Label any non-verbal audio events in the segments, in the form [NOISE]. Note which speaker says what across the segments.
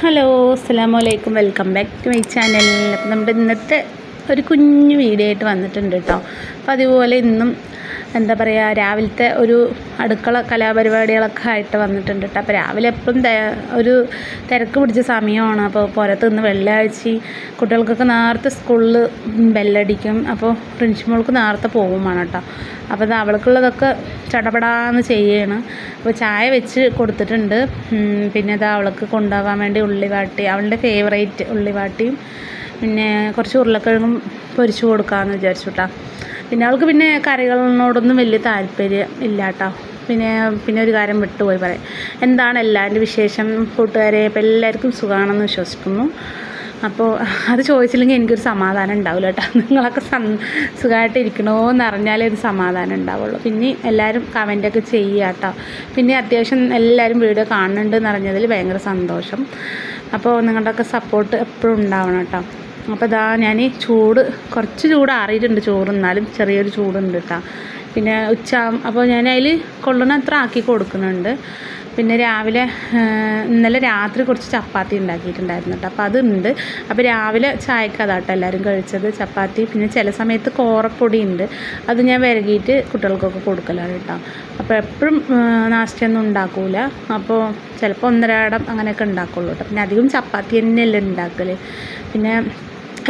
Speaker 1: Hello അസ്സാം വലൈക്കും welcome back to my channel അപ്പോൾ നമ്മുടെ ഇന്നത്തെ ഒരു കുഞ്ഞു വീഡിയോ ആയിട്ട് വന്നിട്ടുണ്ട് കേട്ടോ അപ്പോൾ അതുപോലെ ഇന്നും എന്താ പറയുക രാവിലത്തെ ഒരു അടുക്കള കലാപരിപാടികളൊക്കെ ആയിട്ട് വന്നിട്ടുണ്ട് കേട്ടോ അപ്പോൾ രാവിലെ എപ്പോഴും ഒരു തിരക്ക് പിടിച്ച സമയമാണ്. അപ്പോൾ പുറത്ത് നിന്ന് വെള്ളിയാഴ്ച കുട്ടികൾക്കൊക്കെ നേരത്തെ സ്കൂളിൽ ബെല്ലടിക്കും. അപ്പോൾ പ്രിൻസിപ്പൾക്ക് നേരത്തെ പോകും വേണം കേട്ടോ അപ്പോൾ അത് അവൾക്കുള്ളതൊക്കെ ചടപടാന്ന് ചെയ്യാണ്. അപ്പോൾ ചായ വെച്ച് കൊടുത്തിട്ടുണ്ട്. പിന്നെ അത് അവൾക്ക് കൊണ്ടുപോകാൻ വേണ്ടി ഉള്ളിവാട്ടി അവളുടെ ഫേവറേറ്റ് ഉള്ളിവാട്ടിയും പിന്നെ കുറച്ച് ഉരുളക്കിഴങ്ങും പൊരിച്ചു കൊടുക്കാമെന്ന് വിചാരിച്ചു കേട്ടോ പിന്നെ അവൾക്ക് പിന്നെ കറികളിനോടൊന്നും വലിയ താല്പര്യം ഇല്ല കേട്ടോ പിന്നെ പിന്നെ ഒരു കാര്യം വിട്ടുപോയി പറയാം. എന്താണ് എല്ലാവരുടെ വിശേഷം? കൂട്ടുകാരെ ഇപ്പം എല്ലാവർക്കും സുഖമാണെന്ന് വിശ്വസിക്കുന്നു. അപ്പോൾ അത് ചോദിച്ചില്ലെങ്കിൽ എനിക്കൊരു സമാധാനം ഉണ്ടാവില്ല കേട്ടോ. നിങ്ങളൊക്കെ സം സുഖമായിട്ട് ഇരിക്കണോന്ന് അറിഞ്ഞാലേ ഒരു സമാധാനം ഉണ്ടാവുള്ളൂ. പിന്നെ എല്ലാവരും കമന്റൊക്കെ ചെയ്യുക കേട്ടോ. പിന്നെ അത്യാവശ്യം എല്ലാവരും വീഡിയോ കാണുന്നുണ്ടെന്ന് അറിഞ്ഞതിൽ ഭയങ്കര സന്തോഷം. അപ്പോൾ നിങ്ങളുടെയൊക്കെ സപ്പോർട്ട് എപ്പോഴും ഉണ്ടാവണം കേട്ടോ. അപ്പോൾ ഇതാ ഞാൻ ചൂട് കുറച്ച് ചൂട് ആറിയിട്ടുണ്ട് ചോറ് എന്നാലും ചെറിയൊരു ചൂടുണ്ട് കേട്ടോ പിന്നെ ഉച്ച അപ്പോൾ ഞാൻ അതിൽ കൊള്ളണ അത്ര ആക്കി കൊടുക്കുന്നുണ്ട്. പിന്നെ രാവിലെ ഇന്നലെ രാത്രി കുറച്ച് ചപ്പാത്തി ഉണ്ടാക്കിയിട്ടുണ്ടായിരുന്നു കേട്ടോ അപ്പോൾ അതുണ്ട്. അപ്പോൾ രാവിലെ ചായക്ക് അതാട്ടോ എല്ലാവരും കഴിച്ചത് ചപ്പാത്തി. പിന്നെ ചില സമയത്ത് കോറപ്പൊടി ഉണ്ട് അത് ഞാൻ വിരകിയിട്ട് കുട്ടികൾക്കൊക്കെ കൊടുക്കലാണ് കേട്ടോ അപ്പോൾ എപ്പോഴും നാസ്റ്റയൊന്നും ഉണ്ടാക്കൂല. അപ്പോൾ ചിലപ്പോൾ ഒന്നരാടം അങ്ങനെയൊക്കെ ഉണ്ടാക്കുള്ളൂ കേട്ടോ പിന്നെ അധികം ചപ്പാത്തി തന്നെയല്ലേ ഉണ്ടാക്കൽ പിന്നെ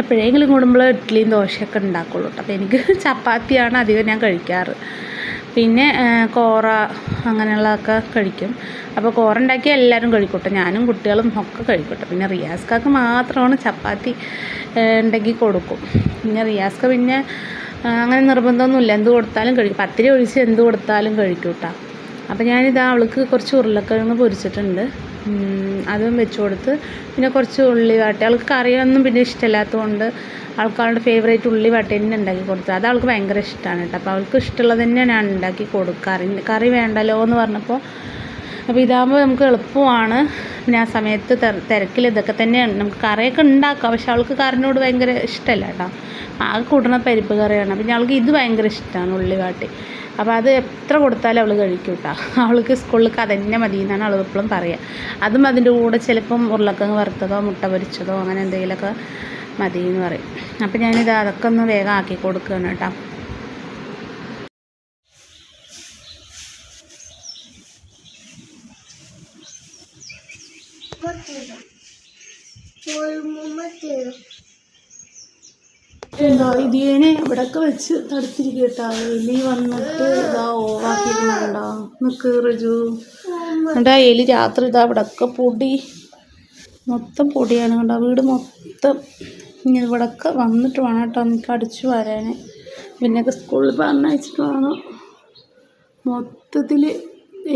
Speaker 1: എപ്പോഴെങ്കിലും കൂടുമ്പോൾ ഇഡ്ഡലിയും ദോശയൊക്കെ ഉണ്ടാക്കുള്ളൂ. കേട്ടോ അപ്പോൾ എനിക്ക് [LAUGHS] ചപ്പാത്തിയാണ് അധികം ഞാൻ കഴിക്കാറ്. പിന്നെ കോറ അങ്ങനെയുള്ളതൊക്കെ കഴിക്കും. അപ്പോൾ കോറ ഉണ്ടാക്കിയാൽ എല്ലാവരും കഴിക്കട്ടെ. ഞാനും കുട്ടികളും ഒക്കെ കഴിക്കട്ടെ. പിന്നെ റിയാസ്കാക്ക് മാത്രമാണ് ചപ്പാത്തി ഉണ്ടെങ്കിൽ കൊടുക്കും. പിന്നെ റിയാസ്ക പിന്നെ അങ്ങനെ നിർബന്ധമൊന്നുമില്ല. എന്ത് കൊടുത്താലും കഴിക്കും. പത്തിരി ഒഴിച്ച് എന്ത് കൊടുത്താലും കഴിക്കും കേട്ടോ. അപ്പോൾ ഞാനിതാ അവൾക്ക് കുറച്ച് ഉരുളക്കിഴങ്ങ് പൊരിച്ചിട്ടുണ്ട്. അതും വെച്ച് കൊടുത്ത് പിന്നെ കുറച്ച് ഉള്ളി വാട്ടി. അവൾക്ക് കറിയൊന്നും പിന്നെ ഇഷ്ടമില്ലാത്തതുകൊണ്ട് അവൾക്ക് അവളുടെ ഫേവറേറ്റ് ഉള്ളി വാട്ടി തന്നെ ഉണ്ടാക്കി കൊടുത്തത്. അത് അവൾക്ക് ഭയങ്കര ഇഷ്ടമാണ് കേട്ടോ. അപ്പോൾ അവൾക്ക് ഇഷ്ടമുള്ളത് തന്നെ ഞാൻ ഉണ്ടാക്കി കൊടുക്കാറ്. കറി വേണ്ടല്ലോ എന്ന് പറഞ്ഞപ്പോൾ അപ്പോൾ ഇതാകുമ്പോൾ നമുക്ക് എളുപ്പമാണ്. പിന്നെ ആ സമയത്ത് തെര- തിരക്കിൽ ഇതൊക്കെ തന്നെയാണ്. നമുക്ക് കറിയൊക്കെ ഉണ്ടാക്കാം. പക്ഷെ അവൾക്ക് കറിനോട് ഭയങ്കര ഇഷ്ടമല്ല കേട്ടോ. ആകെ കൂട്ടണ പരിപ്പ് കറിയാണ്. പിന്നെ അവൾക്ക് ഇത് ഭയങ്കര ഇഷ്ടമാണ് ഉള്ളിവാട്ടി അപ്പോൾ അത് എത്ര കൊടുത്താലും അവൾ കഴിക്കും കേട്ടോ അവൾക്ക് സ്കൂളിലേക്ക് തന്നെ മതി എന്നാണ് അവൾ എപ്പോഴും പറയുക അതും അതിന്റെ കൂടെ ചിലപ്പം ഉരുളക്കിഴങ്ങ് വറുത്തതോ മുട്ട പൊരിച്ചതോ അങ്ങനെ എന്തെങ്കിലുമൊക്കെ മതി എന്ന് പറയും. അപ്പോൾ ഞാനിത് അതൊക്കെ ഒന്ന് വേഗം ആക്കി കൊടുക്കുകയാണ് കേട്ടോ. എന്താ ഇതിനെ ഇവിടൊക്കെ വെച്ച് തടുത്തിരിക്കട്ടാ. കേട്ടോ എലി വന്നിട്ട് ഇതാ ഓവാക്കിയിരുന്നുണ്ടോ നിക്ക് റിജു. എന്നിട്ട് എലി രാത്രി ഇതാ ഇവിടൊക്കെ പൊടി. മൊത്തം പൊടിയാണ് കണ്ടോ. വീട് മൊത്തം ഇങ്ങനെ ഇവിടൊക്കെ വന്നിട്ട് വേണം കേട്ടോ എനിക്ക് അടിച്ചു വരാൻ പിന്നെയൊക്കെ സ്കൂളിൽ പറഞ്ഞയച്ചിട്ട് വേണം. മൊത്തത്തിൽ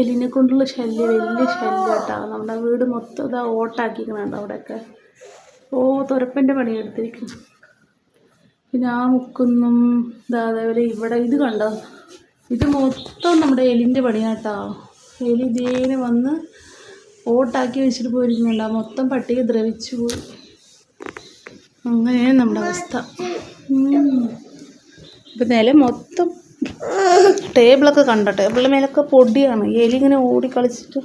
Speaker 1: എലിനെ കൊണ്ടുള്ള ശല്യം വലിയ ശല്യം കേട്ടോ. നമ്മുടെ വീട് മൊത്തം ഇതാ ഓട്ടാക്കിക്കണുണ്ടോ അവിടെയൊക്കെ. ഓ തുരപ്പന്റെ പണിയെടുത്തിരിക്കുന്നു പിന്നെ ആ മുക്കൊന്നും അതേപോലെ ഇവിടെ ഇത് കണ്ടോ? ഇത് മൊത്തം നമ്മുടെ എലിന്റെ പണിയാട്ടോ. എലി ഇതേനെ വന്ന് ഓട്ടാക്കി വെച്ചിട്ട് പോയിരിക്കുന്നുണ്ട്. ആ മൊത്തം പട്ടിക ദ്രവിച്ചു പോയി. അങ്ങനെയാണ് നമ്മുടെ അവസ്ഥ. ഇപ്പം നില മൊത്തം ടേബിളൊക്കെ കണ്ട? ടേബിളിന്റെ മേലൊക്കെ പൊടിയാണ്. എലി ഇങ്ങനെ ഓടിക്കളിച്ചിട്ട്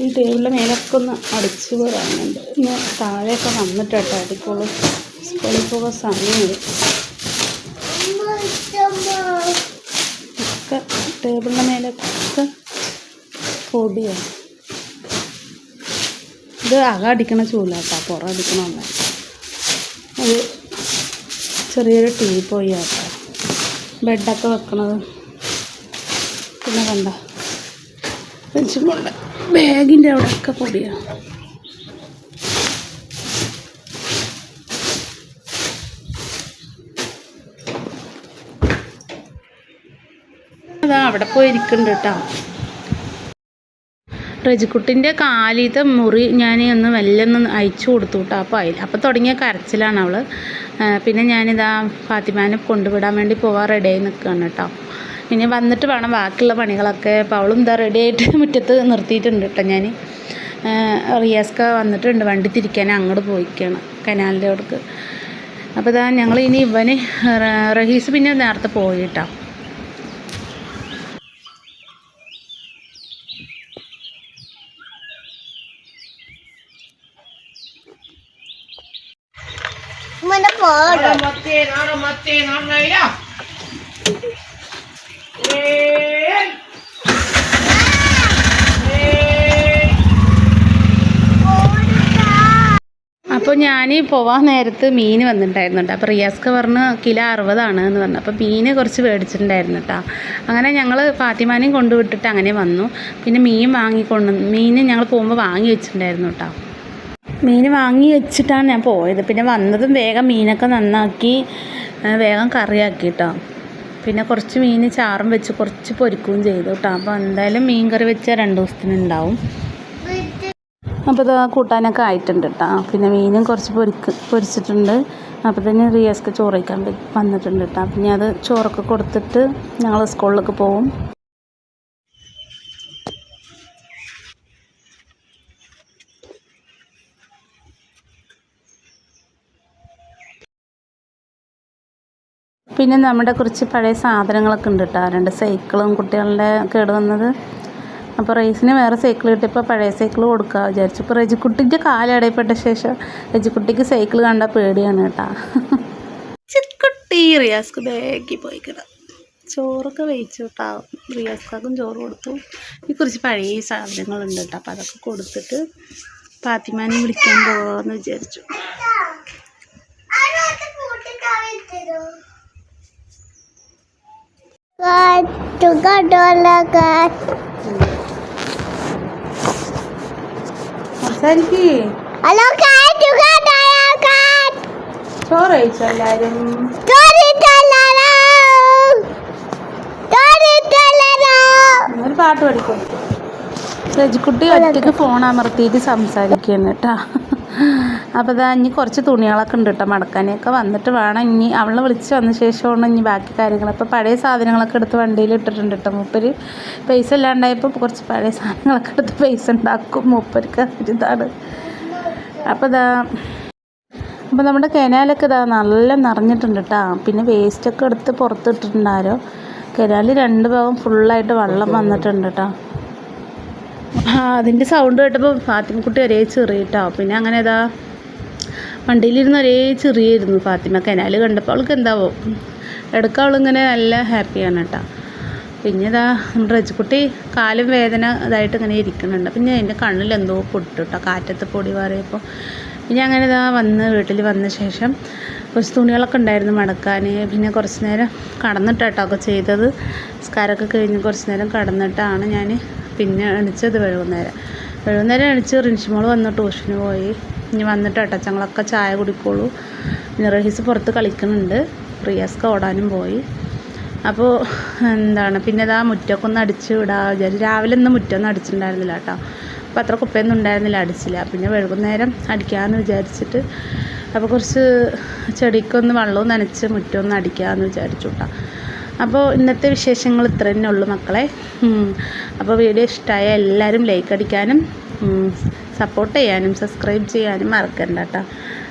Speaker 1: ഈ ടേബിളിന്റെ മേലൊക്കെ ഒന്ന് അടിച്ചു പോരാനുണ്ട് ഇങ്ങനെ താഴെയൊക്കെ വന്നിട്ട് കേട്ടോ പോകാൻ സമയമുണ്ട് ഒക്കെ ടേബിളിന്റെ മേലൊക്കെ പൊടിയാണ്. ഇത് അക അടിക്കണ ചൂലാട്ടോ പുറം അടിക്കണ ഒന്ന് അത് ചെറിയൊരു ടീ പോയി ആട്ടോ. ബെഡൊക്കെ വെക്കണത്. പിന്നെ കണ്ട? വെച്ചുകൊണ്ട് ബാഗിന്റെ അവിടെയൊക്കെ പൊടിയാണ് അതാ അവിടെ പോയി ഇരിക്കുന്നുണ്ട് കേട്ടോ റജിക്കുട്ടിന്റെ കാലിത്തെ മുറി ഞാൻ ഒന്ന് മെല്ലെ ഒന്ന് അയച്ചു കൊടുത്തു കേട്ടോ അപ്പോൾ അതിൽ അപ്പോൾ തുടങ്ങിയ കരച്ചിലാണ് അവൾ പിന്നെ ഞാനിതാ ഫാത്തിമാനെ കൊണ്ടുവിടാൻ വേണ്ടി പോകാൻ റെഡിയായി നിൽക്കുകയാണ് കേട്ടോ ഇനി വന്നിട്ട് വേണം ബാക്കിയുള്ള പണികളൊക്കെ. അപ്പോൾ അവളും ഇതാ റെഡി ആയിട്ട് [LAUGHS] മുറ്റത്ത് നിർത്തിയിട്ടുണ്ട് കേട്ടോ ഞാൻ റിയാസ്ക വന്നിട്ടുണ്ട് വണ്ടി തിരിക്കാൻ. അങ്ങോട്ട് പോയിക്കാണ് കനാലിന്റെ അവിടേക്ക്. അപ്പോൾ ഇതാ ഞങ്ങൾ ഇനി ഇവന് റഹീസ് പിന്നെ നേരത്തെ പോയി കേട്ടോ
Speaker 2: മത്തി നാടനായില്ല
Speaker 1: അപ്പോൾ ഞാൻ പോവാൻ നേരത്ത് മീൻ വന്നിട്ടുണ്ടായിരുന്നു കേട്ടോ അപ്പോൾ റിയാസ്ക പറഞ്ഞ് കിലോ അറുപതാണ് എന്ന് പറഞ്ഞു. അപ്പോൾ മീൻ കുറച്ച് മേടിച്ചിട്ടുണ്ടായിരുന്നു കേട്ടോ അങ്ങനെ ഞങ്ങൾ ഫാത്തിമാനെയും കൊണ്ടുവിട്ടിട്ട് അങ്ങനെ വന്നു. പിന്നെ മീൻ വാങ്ങിക്കൊണ്ട് മീൻ ഞങ്ങൾ പോകുമ്പോൾ വാങ്ങി വെച്ചിട്ടുണ്ടായിരുന്നു കേട്ടോ മീൻ വാങ്ങി വെച്ചിട്ടാണ് ഞാൻ പോയത്. പിന്നെ വന്നതും വേഗം മീനൊക്കെ നന്നാക്കി വേഗം കറിയാക്കി കേട്ടോ പിന്നെ കുറച്ച് മീൻ ചാറും വെച്ച് കുറച്ച് പൊരിക്കുകയും ചെയ്തു കേട്ടോ അപ്പോൾ എന്തായാലും മീൻ കറി വെച്ചാൽ രണ്ട് ദിവസത്തിന് ഉണ്ടാവും അപ്പോൾ ഇത് കൂട്ടാനൊക്കെ ആയിട്ടുണ്ട് കേട്ടോ പിന്നെ മീനും കുറച്ച് പൊരിക്ക് പൊരിച്ചിട്ടുണ്ട്. അപ്പോൾ തന്നെ റിയാസ്ക്ക് ചോറ് കഴിക്കാൻ പ- വന്നിട്ടുണ്ട് കേട്ടോ പിന്നെ അത് ചോറൊക്കെ കൊടുത്തിട്ട് ഞങ്ങൾ സ്കൂളിലേക്ക് പോവും. പിന്നെ നമ്മുടെ കുറച്ച് പഴയ സാധനങ്ങളൊക്കെ ഉണ്ട് കേട്ടോ രണ്ട് സൈക്കിളും കുട്ടികളുടെ കേട് വന്നത്. അപ്പോൾ റേസിന് വേറെ സൈക്കിൾ കിട്ടിയപ്പോൾ പഴയ സൈക്കിൾ കൊടുക്കുക വിചാരിച്ചു. ഇപ്പോൾ റെജിക്കുട്ടിന്റെ കാലടയപ്പെട്ട ശേഷം റെജിക്കുട്ടിക്ക് സൈക്കിൾ കണ്ടാൽ പേടിയാണ് കേട്ടോ. ചിക്കുട്ടി റിയാസ്ക്ക് ബാഗിൽ പോയി കിടാം ചോറൊക്കെ വെയിച്ചു കേട്ടോ റിയാസ്ക്കാക്കും ചോറ് കൊടുത്തു. ഈ കുറച്ച് പഴയ സാധനങ്ങളുണ്ട് കേട്ടോ അപ്പോൾ അതൊക്കെ കൊടുത്തിട്ട് ഫാത്തിമാനെ വിളിക്കാൻ പോകാമെന്ന് വിചാരിച്ചു. സംസാരിക്കേ. ചോറ് കഴിച്ചോ. ഒരു പാട്ട് പഠിക്കും രജിക്കുട്ടി ഒറ്റയ്ക്ക് ഫോൺ അമർത്തിയിട്ട് സംസാരിക്കുന്നു കേട്ടോ അപ്പോൾ ഇതാ ഇനി കുറച്ച് തുണികളൊക്കെ ഉണ്ട് കേട്ടോ മടക്കാനൊക്കെ. വന്നിട്ട് വേണം ഇനി അവളെ വിളിച്ച് വന്ന ശേഷമാണ് ഇനി ബാക്കി കാര്യങ്ങൾ അപ്പോൾ പഴയ സാധനങ്ങളൊക്കെ എടുത്ത് വണ്ടിയിൽ ഇട്ടിട്ടുണ്ട് കേട്ടോ മൂപ്പര്. പൈസ ഇല്ലാണ്ടായപ്പോൾ കുറച്ച് പഴയ സാധനങ്ങളൊക്കെ എടുത്ത് പൈസ ഉണ്ടാക്കും മൂപ്പർക്ക്. ഒരിതാണ് അപ്പോൾ ഇതാ അപ്പോൾ നമ്മുടെ കനാലൊക്കെ ഇതാ നല്ല നിറഞ്ഞിട്ടുണ്ട് കേട്ടോ പിന്നെ വേസ്റ്റൊക്കെ എടുത്ത് പുറത്തിട്ടിട്ടുണ്ടാരോ കനാലിൽ രണ്ട് ഭാഗം ഫുള്ളായിട്ട് വെള്ളം വന്നിട്ടുണ്ട് കേട്ടോ അതിന്റെ സൗണ്ട് കേട്ടപ്പോൾ ഫാത്തിമക്കുട്ടി ഒരേ ചെറിയ കേട്ടോ പിന്നെ അങ്ങനെ ഇതാ വണ്ടിയിലിരുന്ന് ഒരേ ചെറിയായിരുന്നു ഫാത്തിമ. കനാൽ കണ്ടപ്പോൾ അവൾക്ക് എന്താവോ. ഇടയ്ക്ക് അവളിങ്ങനെ നല്ല ഹാപ്പിയാണ് കേട്ടോ. പിന്നെ ഇതാ നമ്മുടെ റജിക്കുട്ടി കാലും വേദന ഇതായിട്ട് ഇങ്ങനെ ഇരിക്കുന്നുണ്ട്. പിന്നെ എന്റെ കണ്ണിൽ എന്തോ പൊട്ടു കേട്ടോ. കാറ്റത്ത് പൊടി മാറിയപ്പോൾ. പിന്നെ അങ്ങനെ ഇതാ വന്ന് വീട്ടിൽ വന്ന ശേഷം കുറച്ച് തുണികളൊക്കെ ഉണ്ടായിരുന്നു മടക്കാൻ. പിന്നെ കുറച്ച് നേരം കടന്നിട്ടാട്ടോ ഒക്കെ ചെയ്തത്. സ്കാരൊക്കെ കഴിഞ്ഞ് കുറച്ച് നേരം കടന്നിട്ടാണ് ഞാൻ പിന്നെ എണിച്ചത്. വൈകുന്നേരം. വൈകുന്നേരം എണിച്ച് റിൻഷിമോൾ വന്ന് ട്യൂഷന് പോയി. ഇനി വന്നിട്ട് അട്ടച്ചങ്ങളൊക്കെ ചായ കുടിക്കോളൂ പിന്നെ പുറത്ത് കളിക്കുന്നുണ്ട്. റിയാസ്ക്ക് ഓടാനും പോയി. അപ്പോൾ എന്താണ് പിന്നെ ഇതാ മുറ്റമൊക്കെ ഒന്ന് അടിച്ച് വിടാ വിചാരിച്ചു രാവിലെ ഒന്നും മുറ്റമൊന്നും അടിച്ചിട്ടുണ്ടായിരുന്നില്ല കേട്ടോ. അപ്പോൾ അത്ര കുപ്പയൊന്നും ഉണ്ടായിരുന്നില്ല അടിച്ചില്ല. പിന്നെ വൈകുന്നേരം അടിക്കാമെന്ന് വിചാരിച്ചിട്ട് അപ്പോൾ കുറച്ച് ചെടിക്കൊന്ന് വെള്ളവും നനച്ച് മുറ്റമൊന്നും അടിക്കാമെന്ന് വിചാരിച്ചു കേട്ടോ. അപ്പോൾ ഇന്നത്തെ വിശേഷങ്ങൾ ഇത്ര തന്നെ ഉള്ളൂ മക്കളെ. അപ്പോൾ വീഡിയോ ഇഷ്ടമായ എല്ലാവരും ലൈക്ക് അടിക്കാനും സപ്പോർട്ട് ചെയ്യാനും സബ്സ്ക്രൈബ് ചെയ്യാനും മറക്കണ്ട കേട്ടോ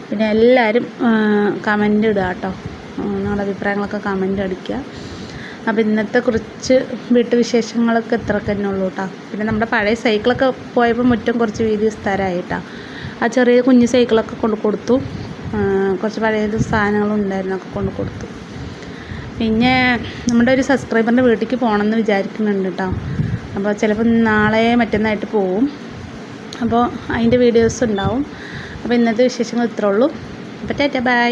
Speaker 1: പിന്നെ എല്ലാവരും കമന്റ് ഇടുക കേട്ടോ നിങ്ങളുടെ അഭിപ്രായങ്ങളൊക്കെ കമന്റ് അടിക്കുക. അപ്പോൾ ഇന്നത്തെ കുറച്ച് വീട്ടുവിശേഷങ്ങളൊക്കെ ഇത്രയൊക്കെ തന്നെ ഉള്ളൂ കേട്ടോ പിന്നെ നമ്മുടെ പഴയ സൈക്കിളൊക്കെ പോയപ്പോൾ മുറ്റം കുറച്ച് വീതി സ്ഥലമായിട്ടാ ആ ചെറിയ കുഞ്ഞു സൈക്കിളൊക്കെ കൊണ്ട് കൊടുത്തു. കുറച്ച് പഴയ സാധനങ്ങളും ഉണ്ടായിരുന്നു ഒക്കെ കൊണ്ട് കൊടുത്തു. പിന്നെ നമ്മുടെ ഒരു സബ്സ്ക്രൈബറിന്റെ വീട്ടിലേക്ക് പോകണമെന്ന് വിചാരിക്കുന്നുണ്ട് കേട്ടോ അപ്പോൾ ചിലപ്പോൾ നാളെ മറ്റന്നായിട്ട് പോവും. അപ്പോൾ അതിന്റെ വീഡിയോസ് ഉണ്ടാവും അപ്പോൾ ഇന്നത്തെ വിശേഷങ്ങൾ ഇത്രേ ഉള്ളൂ അപ്പോൾ ടാറ്റ ബൈ.